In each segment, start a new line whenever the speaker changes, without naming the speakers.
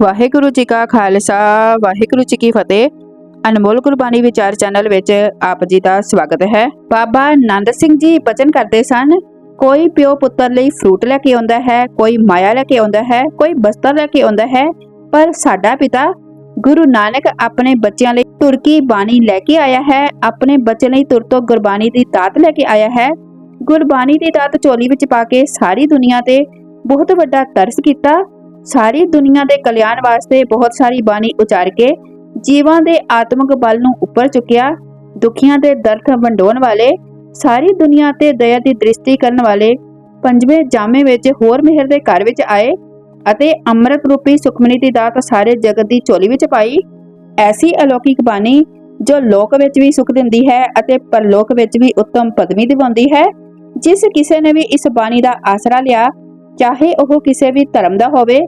ਵਾਹਿਗੁਰੂ ਜੀ ਕਾ ਖਾਲਸਾ, ਵਾਹਿਗੁਰੂ ਜੀ ਕੀ ਫਤਿਹ। ਅਨਮੋਲ ਗੁਰਬਾਣੀ ਵਿਚਾਰ ਚੈਨਲ ਵਿੱਚ ਆਪ ਜੀ ਦਾ ਸਵਾਗਤ ਹੈ। ਬਾਬਾ ਆਨੰਦ ਸਿੰਘ ਜੀ ਬਚਨ ਕਰਦੇ ਸਨ। ਕੋਈ ਪਿਓ ਪੁੱਤਰ ਲਈ ਫਰੂਟ ਲੈ ਕੇ ਆਉਂਦਾ ਹੈ, ਕੋਈ ਮਾਇਆ ਲੈ ਕੇ ਆਉਂਦਾ ਹੈ, ਕੋਈ ਬਸਤਰ ਲੈ ਕੇ ਆਉਂਦਾ ਹੈ, ਪਰ ਸਾਡਾ ਪਿਤਾ ਗੁਰੂ ਨਾਨਕ ਆਪਣੇ ਬੱਚਿਆਂ ਲਈ ਤੁਰਕੀ ਬਾਣੀ ਲੈ ਕੇ ਆਇਆ ਹੈ, ਆਪਣੇ ਬੱਚੇ ਲਈ ਤੁਰ ਤੋਂ ਗੁਰਬਾਣੀ ਦੀ ਦਾਤ ਲੈ ਕੇ ਆਇਆ ਹੈ। ਗੁਰਬਾਣੀ ਦੀ ਦਾਤ ਝੋਲੀ ਵਿੱਚ ਪਾ ਕੇ ਸਾਰੀ ਦੁਨੀਆ ਤੇ ਬਹੁਤ ਵੱਡਾ ਤਰਸ ਕੀਤਾ। ਸਾਰੀ ਦੁਨੀਆ ਦੇ ਕਲਿਆਣ ਵਾਸਤੇ ਬਹੁਤ ਸਾਰੀ ਬਾਣੀ ਉਚਾਰ ਕੇ ਜੀਵਾਂ ਦੇ ਆਤਮਿਕ ਬਲ ਨੂੰ ਉੱਪਰ ਚੁੱਕਿਆ, ਦੁਖੀਆਂ ਦੇ ਦਰਦ ਵੰਡੋਣ ਵਾਲੇ, ਸਾਰੀ ਦੁਨੀਆ ਤੇ ਦਇਆ ਦੀ ਦ੍ਰਿਸ਼ਟੀ ਕਰਨ ਵਾਲੇ ਪੰਜਵੇਂ ਜਾਮੇ ਵਿੱਚ ਹੋਰ ਮਿਹਰ ਦੇ ਘਰ ਵਿੱਚ ਆਏ ਅਤੇ ਅੰਮ੍ਰਿਤ ਰੂਪੀ ਸੁਖਮਨੀ ਦੀ ਦਾਤ ਸਾਰੇ ਜਗਤ ਦੀ ਝੋਲੀ ਵਿੱਚ ਪਾਈ। ਐਸੀ ਅਲੌਕਿਕ ਬਾਣੀ ਜੋ ਲੋਕ ਵਿੱਚ ਵੀ ਸੁਖ ਦਿੰਦੀ ਹੈ ਅਤੇ ਪਰਲੋਕ ਵਿੱਚ ਵੀ ਉੱਤਮ ਪਦਵੀ ਦਿਵਾਉਂਦੀ ਹੈ, ਜਿਸ ਕਿਸੇ ਨੇ ਵੀ ਇਸ ਬਾਣੀ ਦਾ ਆਸਰਾ ਲਿਆ, ਚਾਹੇ ਉਹ ਕਿਸੇ ਵੀ ਧਰਮ ਦਾ ਹੋਵੇ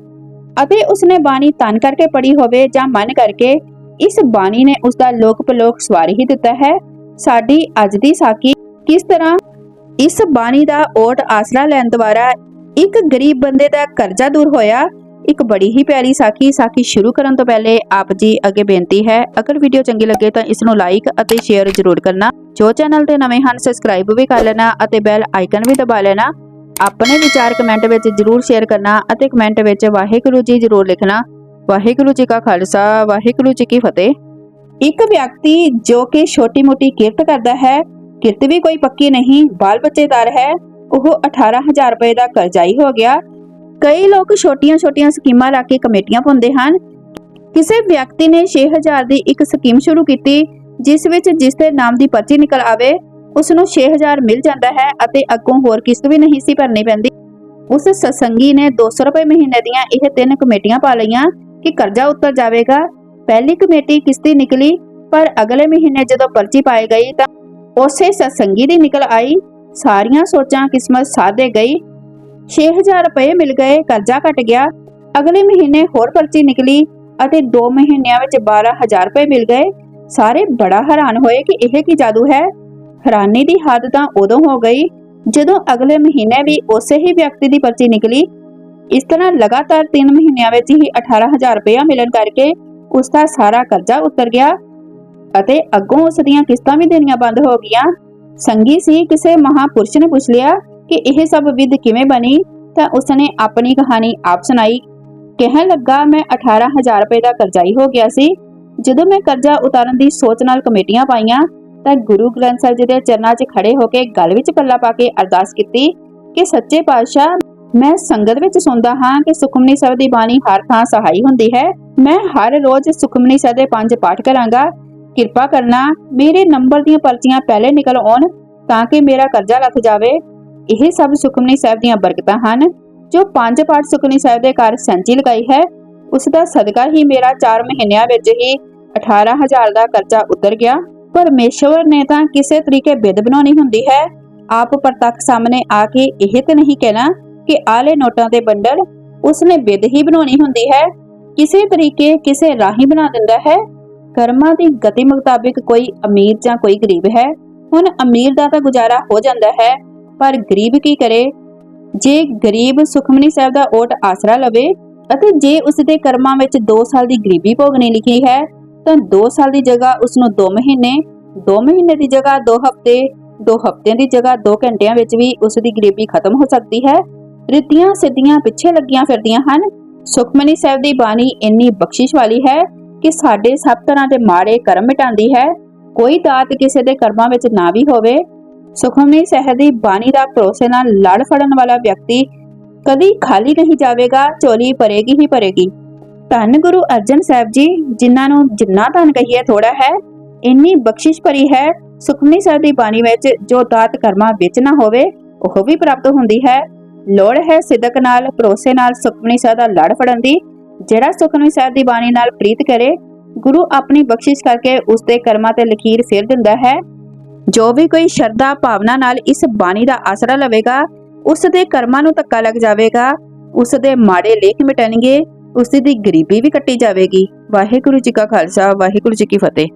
ਅਤੇ ਉਸਨੇ ਬਾਣੀ ਤਨ ਕਰਕੇ ਪੜ੍ਹੀ ਹੋਵੇ ਜਾਂ ਮਨ ਕਰਕੇ, ਇਸ ਬਾਣੀ ਨੇ ਉਸ ਦਾ ਲੋਕ ਪਲੋਕ ਸਵਾਰ ਹੀ ਦਿੱਤਾ ਹੈ। ਸਾਡੀ ਅੱਜ ਦੀ ਸਾਖੀ ਕਿਸ ਤਰ੍ਹਾਂ? ਇਸ ਬਾਣੀ ਦਾ ਓਟ ਆਸਰਾ ਲੈਣ ਦੁਆਰਾ ਇੱਕ ਗਰੀਬ ਬੰਦੇ ਦਾ ਕਰਜ਼ਾ ਦੂਰ ਹੋਇਆ। ਇੱਕ ਬੜੀ ਹੀ ਪਿਆਰੀ ਸਾਖੀ। ਸਾਖੀ ਸ਼ੁਰੂ ਕਰਨ ਤੋਂ ਪਹਿਲੇ ਆਪ ਜੀ ਅੱਗੇ ਬੇਨਤੀ ਹੈ, ਅਗਰ ਵੀਡੀਓ ਚੰਗੀ ਲੱਗੇ ਤਾਂ ਇਸ ਨੂੰ ਲਾਈਕ ਅਤੇ ਸ਼ੇਅਰ ਜ਼ਰੂਰ ਕਰਨਾ। ਜੋ ਚੈਨਲ ਤੇ ਨਵੇਂ ਹਨ ਸਬਸਕ੍ਰਾਈਬ ਵੀ ਕਰ ਲੈਣਾ ਅਤੇ ਬੈਲ ਆਈਕਨ ਵੀ ਦਬਾ ਲੈਣਾ। ਆਪਣੇ ਵਿਚਾਰ ਕਮੈਂਟ ਵਿੱਚ ਜਰੂਰ ਸ਼ੇਅਰ ਕਰਨਾ ਅਤੇ ਕਮੈਂਟ ਵਿੱਚ ਵਾਹਿਗੁਰੂ ਜੀ ਜਰੂਰ ਲਿਖਣਾ। ਵਾਹਿਗੁਰੂ ਜੀ ਕਾ ਖਾਲਸਾ, ਵਾਹਿਗੁਰੂ ਜੀ ਕੀ ਫਤਿਹ। ਇੱਕ ਵਿਅਕਤੀ ਜੋ ਕਿ ਛੋਟੀ-ਮੋਟੀ ਕਿਰਤ ਕਰਦਾ ਹੈ, ਕਿਰਤ ਵੀ ਕੋਈ ਪੱਕੀ ਨਹੀਂ, ਬਾਲ ਬੱਚੇਦਾਰ ਹੈ, ਉਹ 18000 ਰੁਪਏ ਦਾ ਕਰਜ਼ਾਈ ਹੋ ਗਿਆ। ਕਈ ਲੋਕ ਛੋਟੀਆਂ-ਛੋਟੀਆਂ ਸਕੀਮਾਂ ਲਾ ਕੇ ਕਮੇਟੀਆਂ ਪਾਉਂਦੇ ਹਨ। ਕਿਸੇ ਵਿਅਕਤੀ ਨੇ 6000 ਦੀ ਇੱਕ ਸਕੀਮ ਸ਼ੁਰੂ ਕੀਤੀ, ਜਿਸ ਵਿੱਚ ਜਿਸ ਦੇ ਨਾਮ ਦੀ ਪਰਚੀ ਨਿਕਲ ਆਵੇ ਉਸ ਨੂੰ 6000 ਮਿਲ ਜਾਂਦਾ ਹੈ ਅਤੇ ਅੱਗੋਂ ਹੋਰ ਕਿਸ਼ਤ ਵੀ ਨਹੀਂ ਸੀ ਭਰਨੀ ਪੈਂਦੀ। ਉਸ ਸਤਸੰਗੀ ਨੇ 200 ਰੁਪਏ ਮਹੀਨੇ ਦੀਆਂ ਇਹ ਤਿੰਨ ਕਮੇਟੀਆਂ ਪਾ ਲਈਆਂ ਕਿ ਕਰਜ਼ਾ ਉਤਰ ਜਾਵੇਗਾ। ਪਹਿਲੀ ਕਮੇਟੀ ਕਿਸ਼ਤੀ ਨਿਕਲੀ, ਪਰ ਅਗਲੇ ਮਹੀਨੇ ਜਦੋਂ ਪਰਚੀ ਪਾਈ ਗਈ ਤਾਂ ਉਸੇ ਸਤਸੰਗੀ ਦੀ ਨਿਕਲ ਆਈ। ਸਾਰੀਆਂ ਸੋਚਾਂ ਕਿਸਮਤ ਸਾਧੇ ਗਈ। 6000 ਰੁਪਏ ਮਿਲ ਗਏ, ਕਰਜ਼ਾ ਘਟ ਗਿਆ। ਅਗਲੇ ਮਹੀਨੇ ਹੋਰ ਪਰਚੀ ਨਿਕਲੀ ਅਤੇ 2 ਮਹੀਨਿਆਂ ਵਿੱਚ 12000 ਰੁਪਏ ਮਿਲ ਗਏ। ਸਾਰੇ ਬੜਾ ਹੈਰਾਨ ਹੋਏ ਕਿ ਇਹ ਕੀ ਜਾਦੂ ਹੈ। ਹੈਰਾਨੀ ਦੀ ਹੱਦ ਤਾਂ ਉਦੋਂ ਹੋ ਗਈ ਜਦੋਂ ਅਗਲੇ ਮਹੀਨੇ ਵੀ ਉਸੇ ਹੀ ਵਿਅਕਤੀ ਦੀ ਪਰਚੀ ਨਿਕਲੀ। ਇਸ ਤਰ੍ਹਾਂ ਲਗਾਤਾਰ 3 ਮਹੀਨਿਆਂ ਵਿੱਚ ਹੀ 18000 ਰੁਪਇਆ ਮਿਲਣ ਕਰਕੇ ਉਸ ਦਾ ਸਾਰਾ ਕਰਜ਼ਾ ਉਤਰ ਗਿਆ ਅਤੇ ਅੱਗੋਂ ਉਸ ਦੀਆਂ ਕਿਸ਼ਤਾਂ ਵੀ ਦੇਣੀਆਂ ਬੰਦ ਹੋ ਗਈਆਂ। ਸੰਗੀ ਸੀ ਕਿਸੇ ਮਹਾਪੁਰਸ਼ ਨੇ ਪੁੱਛ ਲਿਆ ਕਿ ਇਹ ਸਭ ਵਿਧ ਕਿਵੇਂ ਬਣੀ, ਤਾਂ ਉਸਨੇ ਆਪਣੀ ਕਹਾਣੀ ਆਪ ਸੁਣਾਈ। ਕਹਿਣ ਲੱਗਾ, ਮੈਂ 18000 ਰੁਪਏ ਦਾ ਕਰਜ਼ਾਈ ਹੋ ਗਿਆ ਸੀ। ਜਦੋਂ ਮੈਂ ਕਰਜ਼ਾ ਉਤਾਰਨ ਦੀ ਸੋਚ ਨਾਲ ਕਮੇਟੀਆਂ ਪਾਈਆਂ ਤਾਂ ਗੁਰੂ ਗ੍ਰੰਥ ਸਾਹਿਬ ਜੀ ਦੇ ਚਰਨਾਂ 'ਚ ਖੜੇ ਹੋ ਕੇ ਗਲ ਵਿੱਚ ਪੱਲਾ ਪਾ ਕੇ ਅਰਦਾਸ ਕੀਤੀ ਕਿ ਸੱਚੇ ਪਾਤਸ਼ਾਹ, ਮੈਂ ਸੰਗਤ ਵਿੱਚ ਸੁਣਦਾ ਹਾਂ ਕਿ ਸੁਖਮਨੀ ਸਾਹਿਬ ਦੀ ਬਾਣੀ ਹਰ ਥਾਂ ਸਹਾਈ ਹੁੰਦੀ ਹੈ। ਮੈਂ ਹਰ ਰੋਜ਼ ਸੁਖਮਨੀ ਸਾਹਿਬ ਦੇ ਪੰਜ ਪਾਠ ਕਰਾਂਗਾ। ਕਿਰਪਾ ਕਰਨਾ ਮੇਰੇ ਨੰਬਰ ਦੀਆਂ ਪਰਚੀਆਂ ਪਹਿਲੇ ਨਿਕਲ ਆਉਣ ਤਾਂ ਕਿ ਮੇਰਾ ਕਰਜ਼ਾ ਲੱਥ ਜਾਵੇ। ਇਹ ਸਭ ਸੁਖਮਨੀ ਸਾਹਿਬ ਦੀਆਂ ਬਰਕਤਾਂ ਹਨ। ਜੋ ਪੰਜ ਪਾਠ ਸੁਖਮਨੀ ਸਾਹਿਬ ਦੇ ਘਰ ਸੈਂਚੀ ਲਗਾਈ ਹੈ ਉਸ ਦਾ ਸਦਕਾ ਹੀ ਮੇਰਾ 4 ਮਹੀਨਿਆਂ ਵਿੱਚ ਹੀ 18000 ਦਾ ਕਰਜ਼ਾ ਉਤਰ ਗਿਆ। ਪਰਮੇਸ਼ਵਰ ਨੇ ਤਾਂ ਕਿਸੇ ਤਰੀਕੇ ਬਿੱਦ ਬਣਾਉਣੀ ਹੁੰਦੀ ਹੈ। ਆਪ ਪ੍ਰਤੱਖ ਸਾਹਮਣੇ ਆ ਕੇ ਇਹ ਤੇ ਨਹੀਂ ਕਹਿਣਾ ਕਿ ਆਲੇ ਨੋਟਾਂ ਦੇ ਬੰਡਲ ਉਸਨੇ ਬਿੱਦ ਹੀ ਬਣਾਉਣੀ ਹੁੰਦੀ ਹੈ। ਕਿਸੇ ਤਰੀਕੇ ਕਿਸੇ ਰਾਹੀ ਬਣਾ ਦਿੰਦਾ ਹੈ। ਕਰਮਾਂ ਦੀ ਗਤੀ ਮੁਤਾਬਿਕ ਕੋਈ ਅਮੀਰ ਜਾਂ ਕੋਈ ਗਰੀਬ ਹੈ। ਹੁਣ ਅਮੀਰ ਦਾ ਤਾਂ ਗੁਜ਼ਾਰਾ ਹੋ ਜਾਂਦਾ ਹੈ, ਪਰ ਗਰੀਬ ਕੀ ਕਰੇ? ਜੇ ਗਰੀਬ ਸੁਖਮਨੀ ਸਾਹਿਬ ਦਾ ਓਟ ਆਸਰਾ ਲਵੇ ਅਤੇ ਜੇ ਉਸ ਦੇ ਕਰਮਾਂ ਵਿੱਚ 2 ਸਾਲ ਦੀ ਗਰੀਬੀ ਭੋਗਣੀ ਲਿਖੀ ਹੈ ਤਾਂ 2 ਸਾਲ ਦੀ ਜਗ੍ਹਾ ਉਸ ਨੂੰ 2 ਮਹੀਨੇ 2 ਮਹੀਨੇ ਦੀ ਜਗ੍ਹਾ 2 ਹਫ਼ਤੇ 2 ਹਫ਼ਤਿਆਂ ਦੀ ਜਗ੍ਹਾ 2 ਘੰਟਿਆਂ ਵਿੱਚ ਵੀ ਉਸ ਦੀ ਗਰੀਬੀ ਖਤਮ ਹੋ ਸਕਦੀ ਹੈ। ਰਿੱਤੀਆਂ ਸਿੱਧੀਆਂ ਪਿੱਛੇ ਲੱਗੀਆਂ ਫਿਰਦੀਆਂ ਹਨ। ਸੁਖਮਨੀ ਸਾਹਿਬ ਦੀ ਬਾਣੀ ਇੰਨੀ ਬਖਸ਼ਿਸ਼ ਵਾਲੀ ਹੈ ਕਿ ਸਾਡੇ ਸਭ ਤਰ੍ਹਾਂ ਦੇ ਮਾੜੇ ਕਰਮ ਮਿਟਾਉਂਦੀ ਹੈ। ਕੋਈ ਦਾਤ ਕਿਸੇ ਦੇ ਕਰਮਾਂ ਵਿੱਚ ਨਾ ਵੀ ਹੋਵੇ। ਸੁਖਮਨੀ ਸਾਹਿਬ ਦੀ ਬਾਣੀ ਦਾ ਭਰੋਸੇ ਨਾਲ ਲੜ ਫੜਨ ਵਾਲਾ ਵਿਅਕਤੀ ਕਦੀ ਖਾਲੀ ਨਹੀਂ ਜਾਵੇਗਾ, ਝੋਲੀ ਭਰੇਗੀ ਹੀ ਭਰੇਗੀ। ਧੰਨ ਗੁਰੂ ਅਰਜਨ ਸਾਹਿਬ ਜੀ, ਜਿਨ੍ਹਾਂ ਨੂੰ ਜਿੰਨਾ ਧਨ ਕਹੀਏ ਥੋੜਾ ਹੈ, ਇੰਨੀ ਬਖਸ਼ਿਸ਼ ਭਰੀ ਹੈ, ਸੁਖਮਨੀ ਸਾਹਿਬ ਦੀ ਬਾਣੀ ਵਿੱਚ ਜੋ ਦਾਤ ਕਰਮਾਂ ਵਿੱਚ ਨਾ ਹੋਵੇ, ਉਹ ਵੀ ਪ੍ਰਾਪਤ ਹੁੰਦੀ ਹੈ। ਲੋੜ ਹੈ ਸਿਦਕ ਨਾਲ, ਭਰੋਸੇ ਨਾਲ ਸੁਖਮਨੀ ਸਾਹਿਬ ਦਾ ਲੜ ਫੜਨ ਦੀ, ਜਿਹੜਾ ਸੁਖਮਨੀ ਸਾਹਿਬ ਦੀ ਬਾਣੀ ਨਾਲ ਪ੍ਰੀਤ ਕਰੇ, ਗੁਰੂ ਆਪਣੀ ਬਖਸ਼ਿਸ਼ ਕਰਕੇ ਉਸ ਦੇ ਕਰਮਾਂ ਤੇ ਲਕੀਰ ਫੇਰ ਦਿੰਦਾ ਹੈ। ਜੋ ਵੀ ਕੋਈ ਸ਼ਰਧਾ ਭਾਵਨਾ ਨਾਲ ਇਸ ਬਾਣੀ ਦਾ ਆਸਰਾ ਲਵੇਗਾ, ਉਸ ਦੇ ਕਰਮਾਂ ਨੂੰ ਧੱਕਾ ਲੱਗ ਜਾਵੇਗਾ, ਉਸ ਦੇ ਮਾੜੇ ਲੇਖ ਮਿਟਣਗੇ ਉਸ ਦੀ ਗਰੀਬੀ ਵੀ ਕੱਟੀ ਜਾਵੇਗੀ। ਵਾਹਿਗੁਰੂ ਜੀ ਕਾ ਖਾਲਸਾ ਵਾਹਿਗੁਰੂ ਜੀ ਕੀ ਫਤਿਹ।